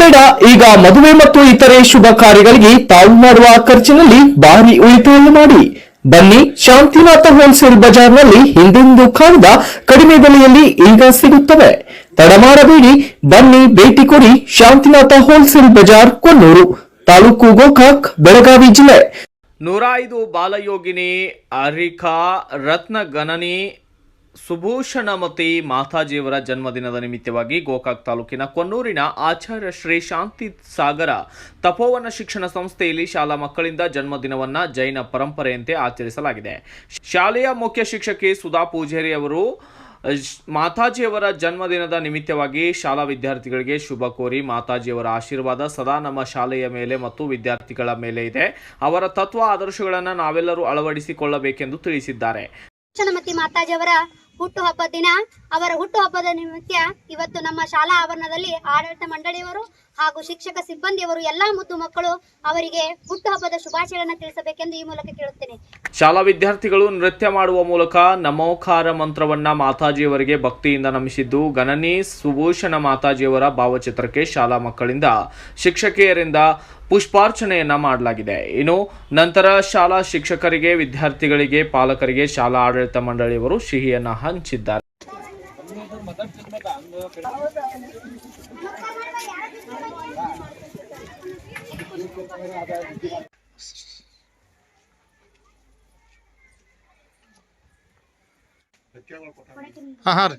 ಬೇಡ, ಈಗ ಮದುವೆ ಮತ್ತು ಇತರೆ ಶುಭ ಕಾರ್ಯಗಳಿಗೆ ತಾವು ಮಾಡುವ ಖರ್ಚಿನಲ್ಲಿ ಭಾರಿ ಉಳಿತಾಯ ಮಾಡಿ. ಬನ್ನಿ, ಶಾಂತಿನಾಥ ಹೋಲ್ಸೇಲ್ ಬಜಾರ್ನಲ್ಲಿ ಹಿಂದೆಂದು ಕಾಣದ ಕಡಿಮೆ ಬೆಲೆಯಲ್ಲಿ ಈಗ ಸಿಗುತ್ತವೆ. ತಡಮಾಡಬೇಡಿ ಬನ್ನಿ, ಭೇಟಿ ಕೊಡಿ ಶಾಂತಿನಾಥ ಹೋಲ್ಸೇಲ್ ಬಜಾರ್, ಕೊನ್ನೂರು, ತಾಲೂಕು ಗೋಕಾಕ್, ಬೆಳಗಾವಿ ಜಿಲ್ಲೆ. ನೂರ ಐದು ಬಾಲಯೋಗಿನಿ ಅರಿಕಾ ರತ್ನ ಗಣನಿ ಸುಭೂಷಣಮತಿ ಮಾತಾಜಿಯವರ ಜನ್ಮದಿನದ ನಿಮಿತ್ತವಾಗಿ ಗೋಕಾಕ್ ತಾಲೂಕಿನ ಕೊನ್ನೂರಿನ ಆಚಾರ್ಯ ಶ್ರೀ ಶಾಂತಿ ಸಾಗರ ತಪೋವನ ಶಿಕ್ಷಣ ಸಂಸ್ಥೆಯಲ್ಲಿ ಶಾಲಾ ಮಕ್ಕಳಿಂದ ಜನ್ಮದಿನವನ್ನ ಜೈನ ಪರಂಪರೆಯಂತೆ ಆಚರಿಸಲಾಗಿದೆ. ಶಾಲೆಯ ಮುಖ್ಯ ಶಿಕ್ಷಕಿ ಸುಧಾ ಪೂಜಾರಿ ಅವರು ಮಾತಾಜಿಯವರ ಜನ್ಮದಿನದ ನಿಮಿತ್ತವಾಗಿ ಶಾಲಾ ವಿದ್ಯಾರ್ಥಿಗಳಿಗೆ ಶುಭ ಕೋರಿ ಮಾತಾಜಿಯವರ ಆಶೀರ್ವಾದ ಸದಾ ನಮ್ಮ ಶಾಲೆಯ ಮೇಲೆ ಮತ್ತು ವಿದ್ಯಾರ್ಥಿಗಳ ಮೇಲೆ ಇದೆ. ಅವರ ತತ್ವ ಆದರ್ಶಗಳನ್ನು ನಾವೆಲ್ಲರೂ ಅಳವಡಿಸಿಕೊಳ್ಳಬೇಕೆಂದು ತಿಳಿಸಿದ್ದಾರೆ. ಮಾತಾಜಿಯವರ ಹುಟ್ಟು ಹಬ್ಬದ ದಿನ ಅವರ ಹುಟ್ಟುಹಬ್ಬದ ನಿಮಿತ್ತ ಇವತ್ತು ನಮ್ಮ ಶಾಲಾ ಆವರಣದಲ್ಲಿ ಆಡಳಿತ ಮಂಡಳಿಯವರು ಹಾಗೂ ಶಿಕ್ಷಕ ಸಿಬ್ಬಂದಿಯವರು ಎಲ್ಲಾ ಮುದ್ದು ಮಕ್ಕಳು ಅವರಿಗೆ ಹುಟ್ಟುಹಬ್ಬದ ಶುಭಾಶಯಗಳನ್ನು ತಿಳಿಸಬೇಕೆಂದು ಈ ಮೂಲಕ ಕೇಳುತ್ತೇನೆ. ಶಾಲಾ ವಿದ್ಯಾರ್ಥಿಗಳು ನೃತ್ಯ ಮಾಡುವ ಮೂಲಕ ನಮೋಕಾರ ಮಂತ್ರವನ್ನ ಮಾತಾಜಿಯವರಿಗೆ ಭಕ್ತಿಯಿಂದ ನಮಿಸಿದ್ದು, ಗಣನಿ ಸುಭೂಷಣ ಮಾತಾಜಿಯವರ ಭಾವಚಿತ್ರಕ್ಕೆ ಶಾಲಾ ಮಕ್ಕಳಿಂದ ಶಿಕ್ಷಕಿಯರಿಂದ ಪುಷ್ಪಾರ್ಚನೆಯನ್ನ ಮಾಡಲಾಗಿದೆ. ಇನ್ನು ನಂತರ ಶಾಲಾ ಶಿಕ್ಷಕರಿಗೆ, ವಿದ್ಯಾರ್ಥಿಗಳಿಗೆ, ಪಾಲಕರಿಗೆ ಶಾಲಾ ಆಡಳಿತ ಮಂಡಳಿಯವರು ಸಿಹಿಯನ್ನ ಹಂಚಿದ್ದಾರೆ ಹಾಂ ಹಾಂ ರೀ